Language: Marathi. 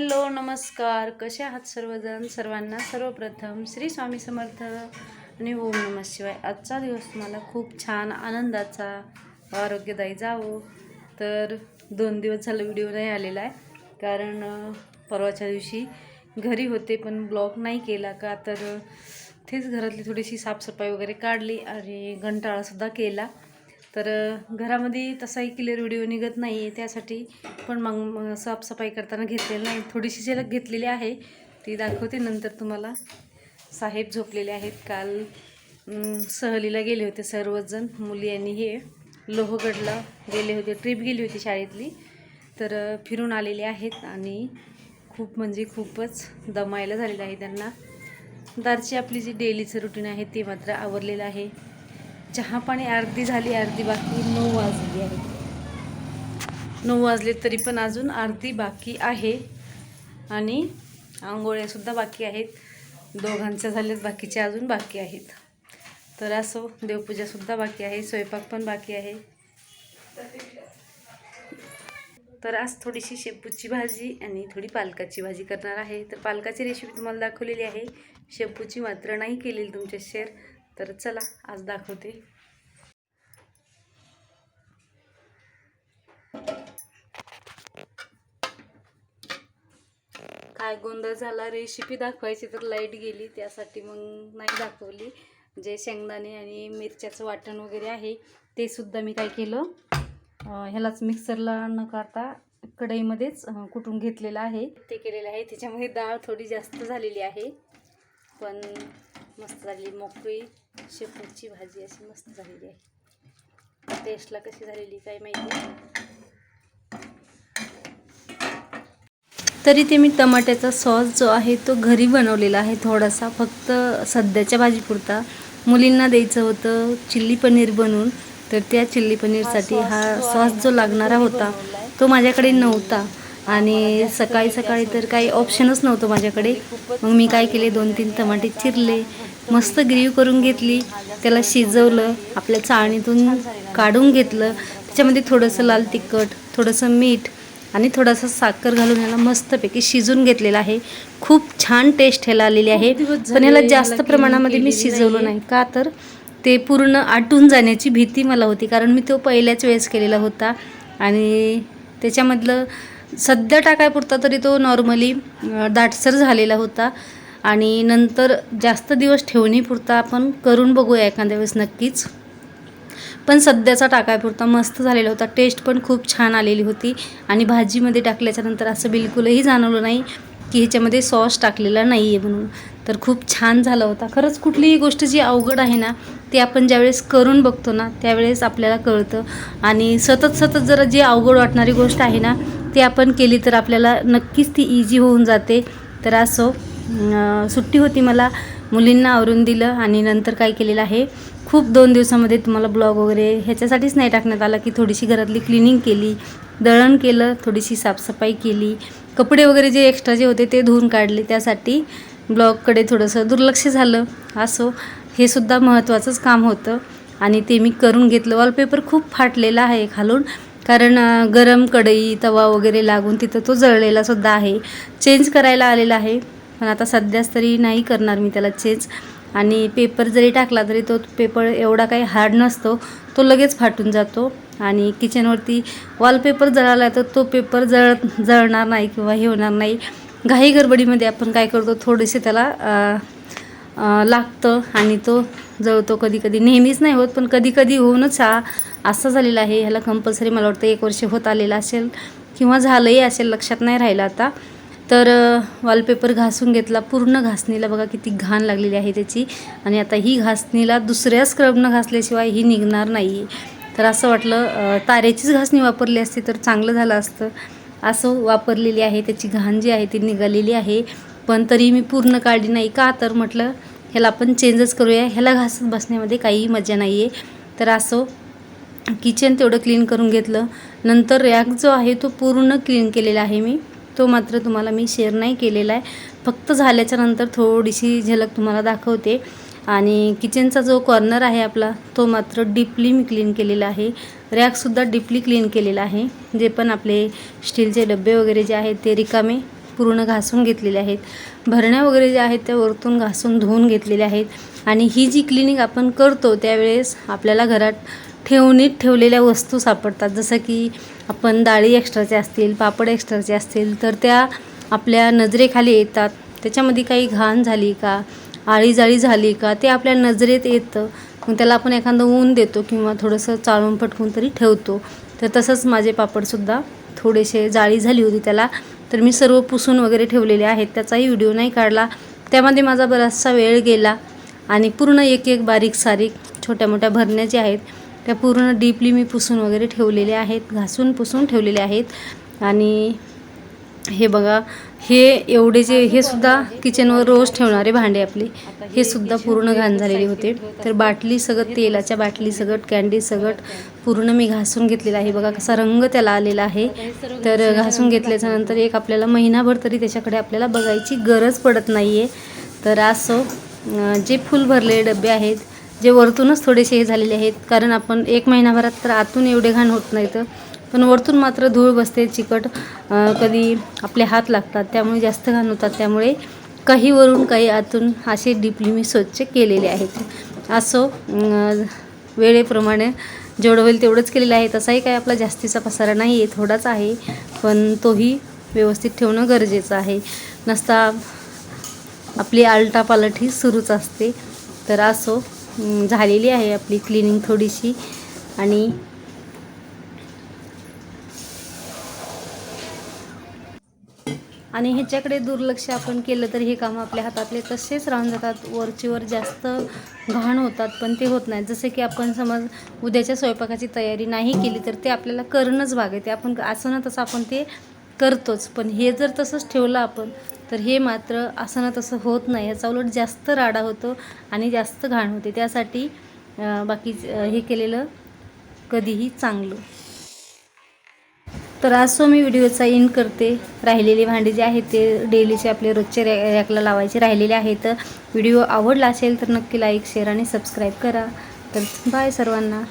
हॅलो नमस्कार. कसे आहात सर्वजण? सर्वांना सर्वप्रथम श्री स्वामी समर्थ आणि ओम नमः शिवाय. आजचा दिवस तुम्हाला खूप छान आनंदाचा आरोग्यदायी जावो. तर दोन दिवस झालं व्हिडिओ नाही आलेला आहे. कारण परवाच्या दिवशी घरी होते पण ब्लॉग नाही केला का तर तेच घरातली थोडीशी साफसफाई वगैरे काढली आणि घंटाळासुद्धा केला. तर घरामध्ये तसाही क्लिअर व्हिडिओ निघत नाही आहे त्यासाठी पण मग साफसफाई करताना घेतलेलं नाही. थोडीशी झलक घेतलेली आहे. ती दाखवते नंतर तुम्हाला. साहेब झोपलेले आहेत. काल सहलीला गेले होते सर्वजण. मुली आणि हे. लोहगडला गेले होते. ट्रिप गेली होती शाळेतली. तर फिरून आलेले आहेत आणि खूप म्हणजे खूपच दमायला झालेलं आहे त्यांना. दारची आपली जी डेलीचं रुटीन आहे ते मात्र आवरलेलं आहे. चहा पाणी अर्धी झाली अर्धी बाकी नऊ वाजली आहे. नऊ वाजले तरी पण अजून अर्धी बाकी आहे. आणि आंघोळ्यासुद्धा बाकी आहेत. दोघांच्या झाल्यात बाकीच्या अजून बाकी आहेत. तर असो देवपूजासुद्धा बाकी आहे स्वयंपाक पण बाकी आहे. तर आज थोडीशी शेपूची भाजी आणि थोडी पालकाची भाजी करणार आहे. तर पालकाची रेसिपी तुम्हाला दाखवलेली आहे. शेपूची मात्र नाही केलेली तुमच्या शेअर तर चला आज दाखवते. काय गोंधळ झाला रेसिपी दाखवायची तर लाइट गेली त्यासाठी मग नाही दाखवली. जे शेंगदाणे आणि मिरच्याचं वाटण वगैरे आहे ते सुद्धा मी काय केलं. ह्यालाच मिक्सरला न करता कढईमध्येच कुटून घेतलेलं आहे. ते केलेलं आहे त्याच्यामध्ये डाळ थोडी जास्त झालेली आहे. पण मस्त झाली मोकळी. शेपूची भाजी अशी मस्त झालेली आहे. टेस्टला कशी झालेली काय माहिती? तरी ते मी टमाट्याचा सॉस जो आहे तो घरी बनवलेला आहे थोडासा. फक्त सध्याच्या भाजीपुरता मुलींना द्यायचं होतं चिल्ली पनीर बनवून तर त्या चिल्ली पनीरसाठी हा सॉस जो लागणारा होता तो माझ्याकडे नव्हता. आणि सकाळी सकाळी तर काही ऑप्शनच नव्हतं माझ्याकडे. मग मी काय केले? दोन तीन टमाटे चिरले. मस्त ग्रीव करून घेतली. त्याला शिजवलं आपल्या चाळणीतून काढून घेतलं. त्याच्यामध्ये थोडंसं लाल तिखट थोडंसं मीठ आणि थोडासा साखर घालून याला मस्तपैकी शिजून घेतलेला आहे. खूप छान टेस्ट ह्याला आलेली आहे. पण ह्याला जास्त प्रमाणामध्ये मी शिजवलं नाही. का तर ते पूर्ण आटून जाण्याची भीती मला होती. कारण मी तो पहिल्याच वेळेस केलेला होता. आणि त्याच्यामधलं सध्या टाकायपुरता तरी तो नॉर्मली दाटसर झालेला होता. आणि नंतर जास्त दिवस ठेवणीपुरता आपण करून बघूया एखाद्या वेळेस नक्कीच. पण सध्याचा टाकायपुरता मस्त झालेला होता. टेस्ट पण खूप छान आलेली होती. आणि भाजीमध्ये टाकल्याच्यानंतर असं बिलकुलही जाणवलं नाही की ह्याच्यामध्ये सॉस टाकलेला नाही आहे म्हणून. तर खूप छान झाला होता. खरंच कुठलीही गोष्ट जी अवघड आहे ना ती आपण ज्यावेळेस करून बघतो ना त्यावेळेस आपल्याला कळतं. आणि सतत सतत जरा जी अवघड वाटणारी गोष्ट आहे ना ती आपण केली तर आपल्याला नक्कीच ती इझी होऊन जाते. तर असो. सुट्टी होती मला. मुलींना आवरून दिलं आणि नंतर काय केलेलं आहे खूप दोन दिवसामध्ये तुम्हाला ब्लॉग वगैरे ह्याच्यासाठीच नाही टाकण्यात आला की थोडीशी घरातली क्लिनिंग केली दळण केलं थोडीशी साफसफाई केली कपडे वगैरे जे एक्स्ट्रा जे होते ते धुवून काढले. त्यासाठी ब्लॉगकडे थोडंसं दुर्लक्ष झालं. असो हे सुद्धा महत्त्वाचंच काम होतं आणि ते मी करून घेतलं. वॉलपेपर खूप फाटलेला आहे खालून कारण गरम कढई तवा वगैरे लागून तिथं तो जळलेला सुद्धा आहे. चेंज करायला आलेला आहे. पण आता सध्याच तरी नाही करणार मी त्याला चेंज. आणि पेपर जरी टाकला तरी तो पेपर एवढा काही हार्ड नसतो. तो लगेच फाटून जातो. आणि किचनवरती वॉलपेपर जळाला तर तो पेपर जळ जळणार नाही किंवा हे होणार नाही. घाई गडबडीमध्ये आपण काय करतो थोडेसे त्याला लागतं आणि तो जळतो कधी कधी नेहमीच नाही होत पण कधी कधी होऊनच हा असं झालेला आहे. ह्याला कंपल्सरी मला वाटतं एक वर्ष होत आलेलं असेल किंवा झालंही असेल लक्षात नाही राहिलं आता. तर वॉलपेपर घासून घेतला पूर्ण घासणीला बघा किती घाण लागलेली आहे त्याची. आणि आता ही घासणीला दुसऱ्या स्क्रबनं घासल्याशिवाय ही निघणार नाही आहे तर असं वाटलं तारेचीच घासणी वापरली असती तर चांगलं झालं असतं. असं वापरलेली आहे त्याची घाण जी आहे ती निघालेली आहे. पण तरी मी पूर्ण काढली नाही का? तर म्हटलं ह्याला आपण चेंजच करूया. ह्याला घासत बसण्यामध्ये काहीही मजा नाही आहे तर असो किचन तेवढं क्लीन करून घेतलं. नंतर रॅक जो आहे तो पूर्ण क्लीन केलेला आहे मी. तो मात्र तुम्हाला मी शेअर नाही केलेला आहे. फक्त झाल्याच्यानंतर थोडीशी झलक तुम्हाला दाखवते. आणि किचनचा जो कॉर्नर आहे आपला तो मात्र डीपली मी क्लीन केलेला आहे. रॅकसुद्धा डीपली क्लीन केलेला आहे. जे पण आपले स्टीलचे डबे वगैरे जे आहेत ते रिकामे पूर्ण घासून घेतलेले आहेत. भरण्या वगैरे ज्या आहेत त्या वरतून घासून धुवून घेतलेल्या आहेत. आणि ही जी क्लिनिंग आपण करतो त्यावेळेस आपल्याला घरात ठेवणीत ठेवलेल्या वस्तू सापडतात. जसं की आपण डाळी एक्स्ट्राचे असतील पापड एक्स्ट्राचे असतील तर त्या आपल्या नजरेखाली येतात. त्याच्यामध्ये काही घाण झाली का आळीजाळी झाली का ते आपल्या नजरेत येतं. मग त्याला आपण एखादं ऊन देतो किंवा थोडंसं चाळून पटकून तरी ठेवतो. तर तसंच माझे पापडसुद्धा थोडेसे जाळी झाली होती त्याला. तर मी सर्व पुसून वगैरे ठेवलेले आहेत. त्याचाही व्हिडिओ नाही काढला. त्यामध्ये माझा बराचसा वेळ गेला आणि पूर्ण एक एक बारीक सारीक छोट्या मोठ्या भरण्या ज्या आहेत त्या पूर्ण डीपली मी पुसून वगैरे ठेवलेल्या आहेत घासून पुसून ठेवलेले आहेत. आणि हे बघा हे एवढे जे हे सुद्धा किचनवर रोज ठेवणारे भांडे आपले. हे सुद्धा पूर्ण घाण झालेले होते. तर बाटली सगळं तेलाच्या बाटली सगट कॅन्डी सगट पूर्ण मी घासून घेतलेला आहे. बघा कसा रंग त्याला आलेला आहे. तर घासून घेतल्याच्या नंतर एक आपल्याला महिनाभर तरी त्याच्याकडे आपल्याला बघायची गरज पडत नाही आहे तर असो जे फुल भरलेले डबे आहेत जे वरतूनच थोडेसे हे झालेले आहेत. कारण आपण एक महिनाभरात तर आतून एवढे घाण होत नाहीत. पण वरतून मात्र धूळ बसते चिकट कधी आपले हात लागतात त्यामुळे जास्त घाण होतात. त्यामुळे काही वरून काही आतून असे डीपली मी स्वच्छ केलेले आहेत. असो वेळेप्रमाणे जेवढं होईल तेवढंच केलेलं आहे. तसाही काही आपला जास्तीचा पसारा नाही आहे थोडाच आहे. पण तोही व्यवस्थित ठेवणं गरजेचं आहे. नसता आपली आलटापालट ही सुरूच असते. तर असो झालेली आहे आपली क्लिनिंग थोडीशी. आणि आणि ह्याच्याकडे दुर्लक्ष आपण केलं तर हे कामं आपल्या हातातले तसेच राहून जातात. वरचीवर जास्त घाण होतात पण ते होत नाही. जसं की आपण समज उद्याच्या स्वयंपाकाची तयारी नाही केली तर ते आपल्याला करणंच भाग आहे. ते आपण असं ना तसं आपण ते करतोच. पण हे जर तसंच ठेवलं आपण तर हे मात्र असं ना तसं होत नाही. याचा उलट जास्त राडा होतो आणि जास्त घाण होते. त्यासाठी बाकी हे केलेलं कधीही चांगलं. तर आज सो मी व्हिडिओचा इन करते. राहिलेली भांडी जे आहेत ते डेलीचे आपले रोजचे रॅ रॅकला लावायचे राहिलेले आहेत. व्हिडिओ आवडला असेल तर नक्की लाईक शेअर आणि सबस्क्राईब करा. तर बाय सर्वांना.